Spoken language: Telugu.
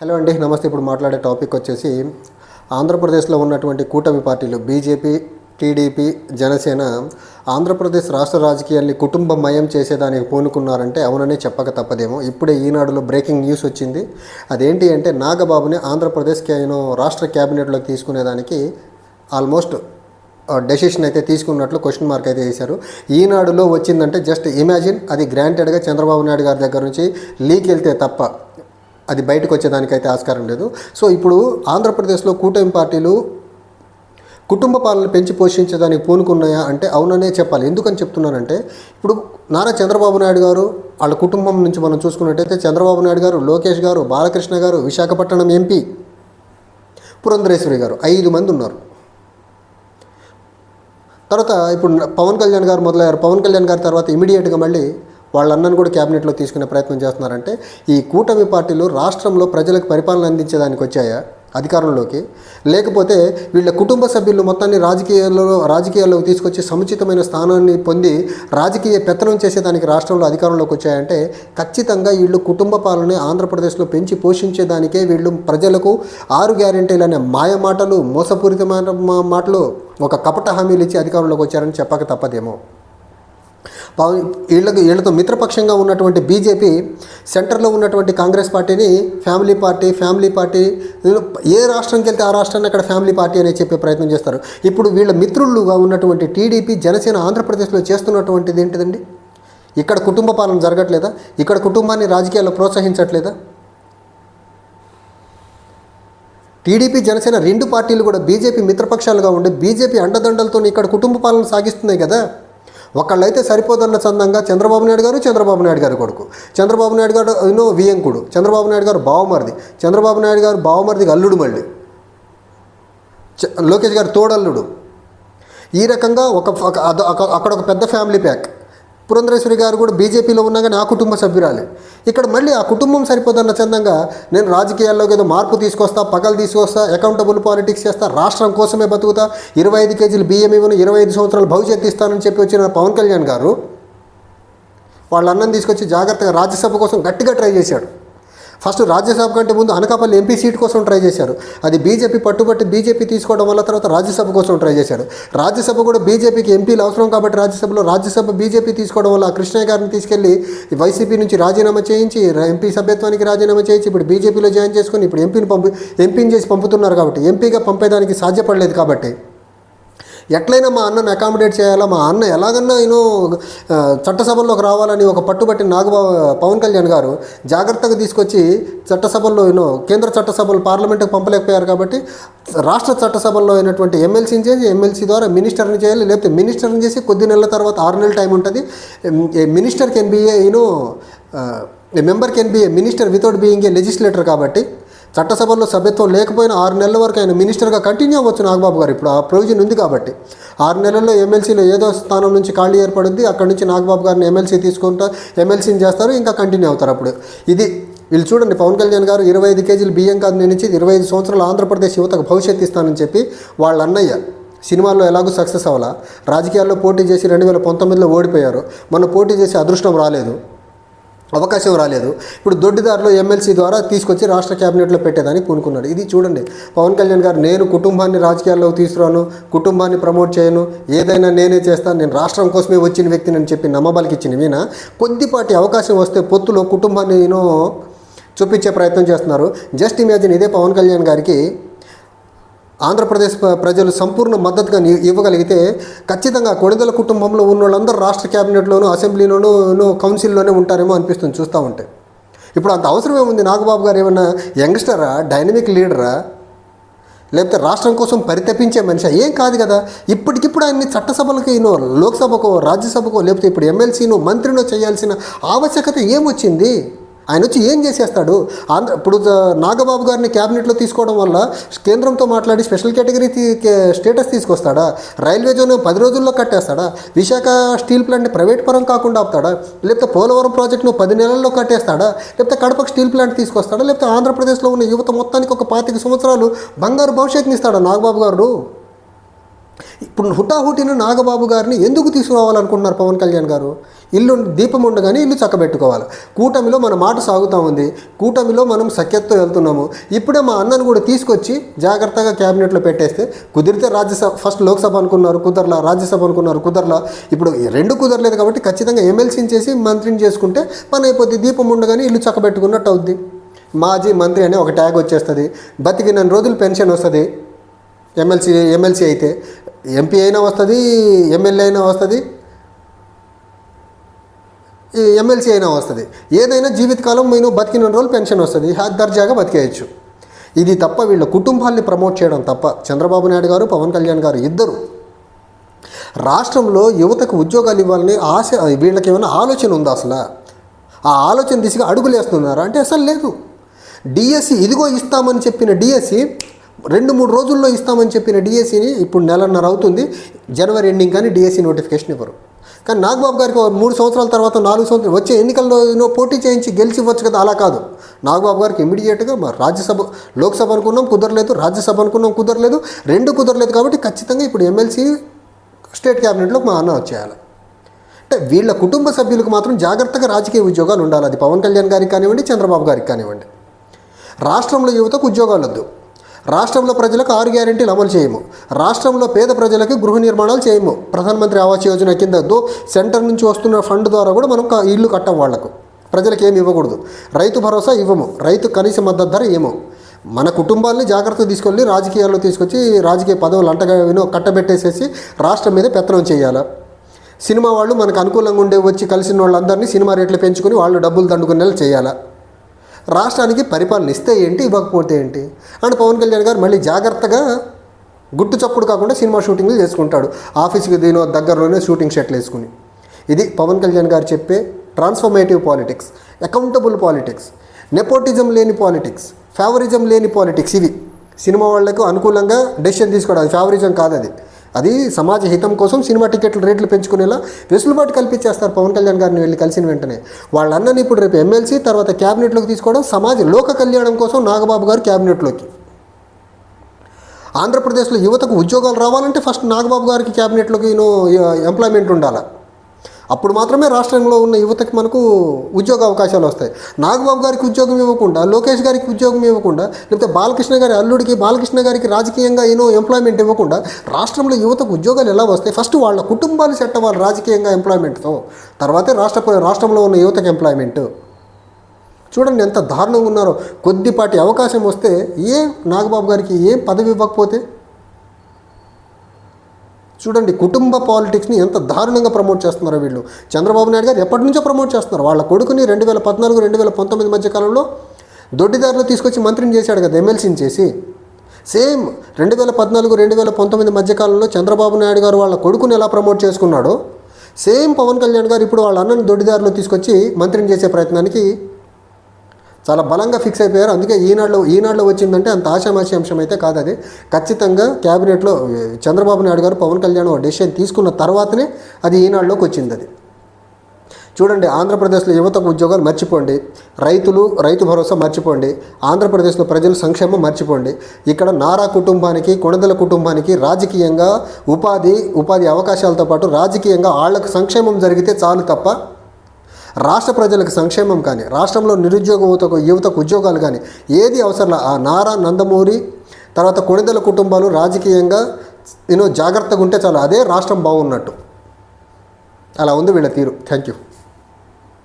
హలో అండి నమస్తే. ఇప్పుడు మాట్లాడే టాపిక్ వచ్చేసి ఆంధ్రప్రదేశ్లో ఉన్నటువంటి కూటమి పార్టీలు బీజేపీ టీడీపీ జనసేన ఆంధ్రప్రదేశ్ రాష్ట్ర రాజకీయాల్ని కుటుంబమయం చేసేదానికి పూనుకున్నారంటే అవుననే చెప్పక తప్పదేమో. ఇప్పుడే ఈనాడులో బ్రేకింగ్ న్యూస్ వచ్చింది. అదేంటి అంటే నాగబాబుని ఆంధ్రప్రదేశ్కి ఆయన రాష్ట్ర క్యాబినెట్లోకి తీసుకునేదానికి ఆల్మోస్ట్ డెసిషన్ అయితే తీసుకున్నట్లు క్వశ్చన్ మార్క్ అయితే వేశారు. ఈనాడులో వచ్చిందంటే జస్ట్ ఇమాజిన్ అది గ్రాంటెడ్గా చంద్రబాబు నాయుడు గారి దగ్గర నుంచి లీక్ వెళ్తే తప్ప అది బయటకు వచ్చేదానికైతే ఆస్కారం లేదు. సో ఇప్పుడు ఆంధ్రప్రదేశ్లో కూటమి పార్టీలు కుటుంబ పాలన పెంచి పోషించడానికి పూనుకున్నాయా అంటే అవుననే చెప్పాలి. ఎందుకని చెప్తున్నానంటే ఇప్పుడు నారా చంద్రబాబు నాయుడు గారు వాళ్ళ కుటుంబం నుంచి మనం చూసుకున్నట్టయితే చంద్రబాబు నాయుడు గారు లోకేష్ గారు బాలకృష్ణ గారు విశాఖపట్నం ఎంపీ పురంధరేశ్వరి గారు ఐదు మంది ఉన్నారు. తర్వాత ఇప్పుడు పవన్ కళ్యాణ్ గారు మొదలయ్యారు. పవన్ కళ్యాణ్ గారి తర్వాత ఇమీడియట్గా మళ్ళీ వాళ్ళ కూడా క్యాబినెట్లో తీసుకునే ప్రయత్నం చేస్తున్నారంటే ఈ కూటమి పార్టీలు రాష్ట్రంలో ప్రజలకు పరిపాలన అందించేదానికి వచ్చాయా అధికారంలోకి? లేకపోతే వీళ్ళ కుటుంబ సభ్యులు మొత్తాన్ని రాజకీయాల్లో రాజకీయాల్లోకి తీసుకొచ్చి సముచితమైన స్థానాన్ని పొంది రాజకీయ పెత్తనం చేసేదానికి రాష్ట్రంలో అధికారంలోకి వచ్చాయంటే ఖచ్చితంగా వీళ్ళు కుటుంబ పాలన ఆంధ్రప్రదేశ్లో పెంచి పోషించేదానికే వీళ్ళు ప్రజలకు ఆరు గ్యారెంటీలు అనే మాయ మాటలు మోసపూరితమైన మాటలు ఒక కపట హామీలు ఇచ్చి అధికారంలోకి వచ్చారని చెప్పక తప్పదేమో. పవన్ వీళ్ళకి వీళ్ళతో మిత్రపక్షంగా ఉన్నటువంటి బీజేపీ సెంటర్లో ఉన్నటువంటి కాంగ్రెస్ పార్టీని ఫ్యామిలీ పార్టీ ఫ్యామిలీ పార్టీ ఏ రాష్ట్రంకి వెళ్తే ఆ రాష్ట్రాన్ని అక్కడ ఫ్యామిలీ పార్టీ అని చెప్పే ప్రయత్నం చేస్తారు. ఇప్పుడు వీళ్ళ మిత్రులుగా ఉన్నటువంటి టీడీపీ జనసేన ఆంధ్రప్రదేశ్లో చేస్తున్నటువంటిది ఏంటిదండి? ఇక్కడ కుటుంబ పాలన జరగట్లేదా? ఇక్కడ కుటుంబాన్ని రాజకీయాల్లో ప్రోత్సహించట్లేదా? టీడీపీ జనసేన రెండు పార్టీలు కూడా బీజేపీ మిత్రపక్షాలుగా ఉండి బీజేపీ అండదండలతో ఇక్కడ కుటుంబ పాలన సాగిస్తున్నాయి కదా? ఒకళ్ళైతే సరిపోదన్న చందంగా చంద్రబాబు నాయుడు గారు చంద్రబాబు నాయుడు గారు కొడుకు. చంద్రబాబు నాయుడు గారు ఎన్నో వియంకుడు. చంద్రబాబు నాయుడు గారు బావమరిది. చంద్రబాబు నాయుడు గారు బావమరిదికి అల్లుడు మళ్ళీ. చ- లోకేష్ గారు తోడల్లుడు. ఈ రకంగా ఒక- అక్కడ ఒక పెద్ద ఫ్యామిలీ ప్యాక్. పురంధరేశ్వరి గారు కూడా బీజేపీలో ఉన్నా కానీ ఆ కుటుంబ సభ్యురాలే. ఇక్కడ మళ్ళీ ఆ కుటుంబం సరిపోదన్న చందంగా నేను రాజకీయాల్లో ఏదో మార్పు తీసుకొస్తా పగలు తీసుకొస్తా అకౌంటబుల్ పాలిటిక్స్ చేస్తా రాష్ట్రం కోసమే బతుకుతా ఇరవై ఐదు కేజీలు బియ్యం ఇవ్వను ఇరవై ఐదు సంవత్సరాలు భవిష్యత్తు ఇస్తానని చెప్పి వచ్చిన పవన్ కళ్యాణ్ గారు వాళ్ళ అన్నం తీసుకొచ్చి జాగ్రత్తగా రాజ్యసభ కోసం గట్టిగా ట్రై చేశాడు. ఫస్ట్ రాజ్యసభ కంటే ముందు అనకాపల్లి ఎంపీ సీట్ కోసం ట్రై చేశారు. అది బీజేపీ పట్టుబట్టి బీజేపీ తీసుకోవడం వల్ల తర్వాత రాజ్యసభ కోసం ట్రై చేశారు. రాజ్యసభ కూడా బీజేపీకి ఎంపీలు అవసరం కాబట్టి రాజ్యసభలో రాజ్యసభ బీజేపీ తీసుకోవడం వల్ల కృష్ణయ్య గారిని తీసుకెళ్ళి వైసీపీ నుంచి రాజీనామా చేయించి ఎంపీ సభ్యత్వానికి రాజీనామా చేయించి ఇప్పుడు బీజేపీలో జాయిన్ చేసుకొని ఇప్పుడు ఎంపీని పంపి ఎంపీని చేసి పంపుతున్నారు కాబట్టి ఎంపీగా పంపేదానికి సాధ్యపడలేదు కాబట్టి. ఎట్లయినా మా అన్నను అకామిడేట్ చేయాలా? మా అన్న ఎలాగన్నా నేను చట్టసభల్లోకి రావాలని ఒక పట్టుబట్టి నాగబాబు పవన్ కళ్యాణ్ గారు జాగ్రత్తగా తీసుకొచ్చి చట్టసభల్లో ఈయన కేంద్ర చట్టసభలు పార్లమెంటుకు పంపలేకపోయారు కాబట్టి రాష్ట్ర చట్టసభల్లో అయినటువంటి ఎమ్మెల్సీని చేసి ఎమ్మెల్సీ ద్వారా మినిస్టర్ని చేయాలి. లేకపోతే మినిస్టర్ని చేసి కొద్ది నెలల తర్వాత ఆరు నెలల టైం ఉంటుంది. Minister can be a you know member can be a minister without being a legislator కాబట్టి చట్టసభలో సభ్యత్వం లేకపోయినా ఆరు నెలల వరకు ఆయన మినిస్టర్గా కంటిన్యూ అవ్వచ్చు నాగబాబు గారు. ఇప్పుడు ఆ ప్రొవిజన్ ఉంది కాబట్టి. ఆరు నెలల్లో ఎమ్మెల్సీలో ఏదో స్థానం నుంచి ఖాళీ ఏర్పడింది. అక్కడ నుంచి నాగబాబు గారిని ఎమ్మెల్సీ తీసుకుంటా ఎమ్మెల్సీని చేస్తారు ఇంకా కంటిన్యూ అవుతారు అప్పుడు. ఇది వీళ్ళు చూడండి పవన్ కళ్యాణ్ గారు ఇరవై ఐదు కేజీలు బియ్యం కాదు నేను ఇచ్చి ఇరవై ఐదు సంవత్సరాలు ఆంధ్రప్రదేశ్ యువతకు భవిష్యత్తు ఇస్తానని చెప్పి వాళ్ళ అన్నయ్య సినిమాల్లో ఎలాగో సక్సెస్ అవ్వాలా? రాజకీయాల్లో పోటీ చేసి రెండు వేల పంతొమ్మిదిలో ఓడిపోయారు. మొన్న పోటీ చేసి అదృష్టం రాలేదు. అవకాశం రాలేదు. ఇప్పుడు దొడ్డిదారిలో ఎమ్మెల్సీ ద్వారా తీసుకొచ్చి రాష్ట్ర క్యాబినెట్లో పెట్టేదని పూనుకున్నాడు. ఇది చూడండి. పవన్ కళ్యాణ్ గారు నేను కుటుంబాన్ని రాజకీయాల్లోకి తీసుకురాను కుటుంబాన్ని ప్రమోట్ చేయను ఏదైనా నేనే చేస్తాను నేను రాష్ట్రం కోసమే వచ్చిన వ్యక్తిని అని చెప్పి నమ్మబలికి ఇచ్చిన వీణ కొద్దిపాటి అవకాశం వస్తే పొత్తులో కుటుంబాన్ని నేను చూపించే ప్రయత్నం చేస్తున్నారు. జస్ట్ ఇమాజిన్ ఇదే పవన్ కళ్యాణ్ గారికి ఆంధ్రప్రదేశ్ ప్రజలు సంపూర్ణ మద్దతుగా ఇవ్వగలిగితే ఖచ్చితంగా కొడిదల కుటుంబంలో ఉన్న వాళ్ళందరూ రాష్ట్ర క్యాబినెట్లోనూ అసెంబ్లీలోనూ కౌన్సిల్లోనే ఉంటారేమో అనిపిస్తుంది చూస్తూ ఉంటే. ఇప్పుడు అంత అవసరం ఏముంది? నాగబాబు గారు ఏమన్నా యంగ్స్టరా? డైనమిక్ లీడరా? లేకపోతే రాష్ట్రం కోసం పరితపించే మనిషి? ఏం కాదు కదా. ఇప్పటికిప్పుడు ఆయన్ని చట్టసభలకి నో లోక్సభకో రాజ్యసభకో లేకపోతే ఇప్పుడు ఎమ్మెల్సీనో మంత్రినో చేయాల్సిన ఆవశ్యకత ఏమొచ్చింది? ఆయన వచ్చి ఏం చేసేస్తాడు? ఆంధ్ర ఇప్పుడు నాగబాబు గారిని క్యాబినెట్లో తీసుకోవడం వల్ల కేంద్రంతో మాట్లాడి స్పెషల్ కేటగిరీ స్టేటస్ తీసుకొస్తాడా? రైల్వే జోన్ పది రోజుల్లో కట్టేస్తాడా? విశాఖ స్టీల్ ప్లాంట్ని ప్రైవేట్ పరం కాకుండా ఆపుతాడా? లేకపోతే పోలవరం ప్రాజెక్టును పది నెలల్లో కట్టేస్తాడా? లేకపోతే కడపకు స్టీల్ ప్లాంట్ తీసుకొస్తాడా? లేకపోతే ఆంధ్రప్రదేశ్లో ఉన్న యువత మొత్తానికి ఒక పాతిక సంవత్సరాలు బంగారు భవిష్యత్తుని ఇస్తాడా నాగబాబు గారు ఇప్పుడు హుటాహుటిన నాగబాబు గారిని ఎందుకు తీసుకురావాలనుకుంటున్నారు పవన్ కళ్యాణ్ గారు? ఇల్లు దీపం ఉండగానే ఇల్లు చక్కబెట్టుకోవాలి. కూటమిలో మన మాట సాగుతూ ఉంది. కూటమిలో మనం సఖ్యతతో వెళ్తున్నాము. ఇప్పుడే మా అన్నను కూడా తీసుకొచ్చి జాగ్రత్తగా క్యాబినెట్లో పెట్టేస్తే కుదిరితే రాజ్యసభ ఫస్ట్ లోక్సభ అనుకున్నారు కుదరలా రాజ్యసభ అనుకున్నారు కుదరలా. ఇప్పుడు రెండు కుదరలేదు కాబట్టి ఖచ్చితంగా ఎమ్మెల్సీని చేసి మంత్రిని చేసుకుంటే పని అయిపోద్ది. దీపం ఉండగానే ఇల్లు చక్కబెట్టుకున్నట్టు అవుద్ది. మాజీ మంత్రి అనే ఒక ట్యాగ్ వచ్చేస్తుంది. బతికినన్ని రోజులు పెన్షన్ వస్తుంది. ఎమ్మెల్సీ ఎమ్మెల్సీ అయితే. ఎంపీ అయినా వస్తుంది ఎమ్మెల్యే అయినా వస్తుంది ఎమ్మెల్సీ అయినా వస్తుంది. ఏదైనా జీవితకాలం నేను బతికిన రోజులు పెన్షన్ వస్తుంది దర్జాగా బతికేయచ్చు. ఇది తప్ప వీళ్ళ కుటుంబాల్ని ప్రమోట్ చేయడం తప్ప చంద్రబాబు నాయుడు గారు పవన్ కళ్యాణ్ గారు ఇద్దరు. రాష్ట్రంలో యువతకు ఉద్యోగాలు ఇవ్వాలని ఆశ వీళ్ళకి ఏమైనా ఆలోచన ఉందా అసలు? ఆ ఆలోచన దిశగా అడుగులేస్తున్నారా? అంటే అసలు లేదు. డిఎస్సి ఇదిగో ఇస్తామని చెప్పిన డిఎస్సి రెండు మూడు రోజుల్లో ఇస్తామని చెప్పిన డిఎస్సిని ఇప్పుడు నెలన్నర అవుతుంది. జనవరి ఎండింగ్ కానీ డిఎస్సి నోటిఫికేషన్ ఇవ్వరు. కానీ నాగబాబు గారికి మూడు సంవత్సరాల తర్వాత నాలుగు సంవత్సరాలు వచ్చే ఎన్నికల్లో పోటీ చేయించి గెలిచి ఇవ్వచ్చు కదా అలా కాదు. నాగబాబు గారికి ఇమీడియట్గా మా రాజ్యసభ లోక్సభ అనుకున్నాం కుదరలేదు. రాజ్యసభ అనుకున్నాం కుదరలేదు. రెండు కుదరలేదు కాబట్టి ఖచ్చితంగా ఇప్పుడు ఎమ్మెల్సీ స్టేట్ క్యాబినెట్లో మా అన్న వచ్చేయాలి. అంటే వీళ్ళ కుటుంబ సభ్యులకు మాత్రం జాగ్రత్తగా రాజకీయ ఉద్యోగాలు ఉండాలి. అది పవన్ కళ్యాణ్ గారికి కానివ్వండి చంద్రబాబు గారికి కానివ్వండి. రాష్ట్రంలో యువతకు ఉద్యోగాలు వద్దు. రాష్ట్రంలో ప్రజలకు ఆరు గ్యారెంటీలు అమలు చేయము. రాష్ట్రంలో పేద ప్రజలకు గృహ నిర్మాణాలు చేయము. ప్రధానమంత్రి ఆవాస్ యోజన కింద దో సెంటర్ నుంచి వస్తున్న ఫండ్ ద్వారా కూడా మనం ఇల్లు కట్టం వాళ్ళకు ప్రజలకు ఏమి ఇవ్వకూడదు. రైతు భరోసా ఇవ్వము. రైతు కనీస మద్దతు ధర ఏమో మన కుటుంబాల్ని జాగ్రత్త తీసుకెళ్ళి రాజకీయాల్లో తీసుకొచ్చి రాజకీయ పదవులు అంటగా వినో కట్టబెట్టేసేసి రాష్ట్రం మీద పెత్తనం చేయాలా? సినిమా వాళ్ళు మనకు అనుకూలంగా ఉండే వచ్చి కలిసిన వాళ్ళందరినీ సినిమా రేట్లు పెంచుకొని వాళ్ళు డబ్బులు దండుకునేలా చేయాలా? రాష్ట్రానికి పరిపాలన ఇస్తే ఏంటి ఇవ్వకపోతే ఏంటి? అండ్ పవన్ కళ్యాణ్ గారు మళ్ళీ జాగ్రత్తగా గుట్టు చప్పుడు కాకుండా సినిమా షూటింగ్లు చేసుకుంటాడు. ఆఫీస్కి దీని దగ్గరలోనే షూటింగ్ షెట్లు వేసుకుని. ఇది పవన్ కళ్యాణ్ గారు చెప్పే transformative politics accountable politics nepotism లేని పాలిటిక్స్ ఫేవరిజం లేని పాలిటిక్స్ ఇవి. సినిమా వాళ్ళకు అనుకూలంగా డెసిషన్ తీసుకోవడం అది ఫేవరిజం కాదు అది. అది సమాజ హితం కోసం సినిమా టికెట్ల రేట్లు పెంచుకునేలా వెసులుబాటు కల్పించేస్తారు పవన్ కళ్యాణ్ గారిని వెళ్ళి కలిసిన వెంటనే. వాళ్ళన్నని ఇప్పుడు రేపు ఎమ్మెల్సీ తర్వాత క్యాబినెట్లోకి తీసుకోవడం సమాజ లోక కళ్యాణం కోసం నాగబాబు గారు క్యాబినెట్లోకి. ఆంధ్రప్రదేశ్లో యువతకు ఉద్యోగాలు రావాలంటే ఫస్ట్ నాగబాబు గారికి క్యాబినెట్లోకి ఎంప్లాయ్మెంట్ ఉండాలి. అప్పుడు మాత్రమే రాష్ట్రంలో ఉన్న యువతకి మనకు ఉద్యోగ అవకాశాలు వస్తాయి. నాగబాబు గారికి ఉద్యోగం ఇవ్వకుండా లోకేష్ గారికి ఉద్యోగం ఇవ్వకుండా లేకపోతే బాలకృష్ణ గారి అల్లుడికి బాలకృష్ణ గారికి రాజకీయంగా ఏనో ఎంప్లాయ్మెంట్ ఇవ్వకుండా రాష్ట్రంలో యువతకు ఉద్యోగాలు ఎలా వస్తాయి? ఫస్ట్ వాళ్ళ కుటుంబాలు సెట్ అవ్వాలి రాజకీయంగా ఎంప్లాయ్మెంట్తో తర్వాతే రాష్ట్ర రాష్ట్రంలో ఉన్న యువతకు ఎంప్లాయ్మెంట్ చూడండి ఎంత దారుణంగా ఉన్నారో. కొద్దిపాటి అవకాశం వస్తే ఏం నాగబాబు గారికి ఏం పదవి ఇవ్వకపోతే చూడండి కుటుంబ పాలిటిక్స్ని ఎంత దారుణంగా ప్రమోట్ చేస్తున్నారో వీళ్ళు. చంద్రబాబు నాయుడు గారు ఎప్పటి నుంచో ప్రమోట్ చేస్తున్నారు. వాళ్ళ కొడుకుని రెండు వేల పద్నాలుగు రెండు వేల పంతొమ్మిది మధ్య కాలంలో దొడ్డిదారిలో తీసుకొచ్చి మంత్రిని చేశాడు కదా ఎమ్మెల్సీని చేసి. సేమ్ రెండు వేల పద్నాలుగు రెండు వేల పంతొమ్మిది మధ్యకాలంలో చంద్రబాబు నాయుడు గారు వాళ్ళ కొడుకుని ఎలా ప్రమోట్ చేసుకున్నాడో సేమ్ పవన్ కళ్యాణ్ గారు ఇప్పుడు వాళ్ళ అన్నని దొడ్డిదారిలో తీసుకొచ్చి మంత్రిని చేసే ప్రయత్నానికి చాలా బలంగా ఫిక్స్ అయిపోయారు. అందుకే ఈనాడులో ఈనాడులో వచ్చిందంటే అంత ఆశామాషి అంశం అయితే కాదు అది. ఖచ్చితంగా క్యాబినెట్లో చంద్రబాబు నాయుడు గారు పవన్ కళ్యాణ్ ఒక డెసిషన్ తీసుకున్న తర్వాతనే అది ఈనాడులోకి వచ్చింది అది. చూడండి ఆంధ్రప్రదేశ్లో యువతకు ఉద్యోగాలు మర్చిపోండి. రైతులు రైతు భరోసా మర్చిపోండి. ఆంధ్రప్రదేశ్లో ప్రజల సంక్షేమం మర్చిపోండి. ఇక్కడ నారా కుటుంబానికి కొణదల కుటుంబానికి రాజకీయంగా ఉపాధి ఉపాధి అవకాశాలతో పాటు రాజకీయంగా వాళ్ళకు సంక్షేమం జరిగితే చాలు తప్ప రాష్ట్ర ప్రజలకు సంక్షేమం కానీ రాష్ట్రంలో నిరుద్యోగ యువతకు యువతకు ఉద్యోగాలు కానీ ఏది అవసరం ఆ నారా నందమూరి తర్వాత కొణిదల కుటుంబాలు రాజకీయంగా యూనో జాగ్రత్తగా ఉంటే చాలు అదే రాష్ట్రం బాగున్నట్టు. అలా ఉంది వీళ్ళ తీరు. Thank you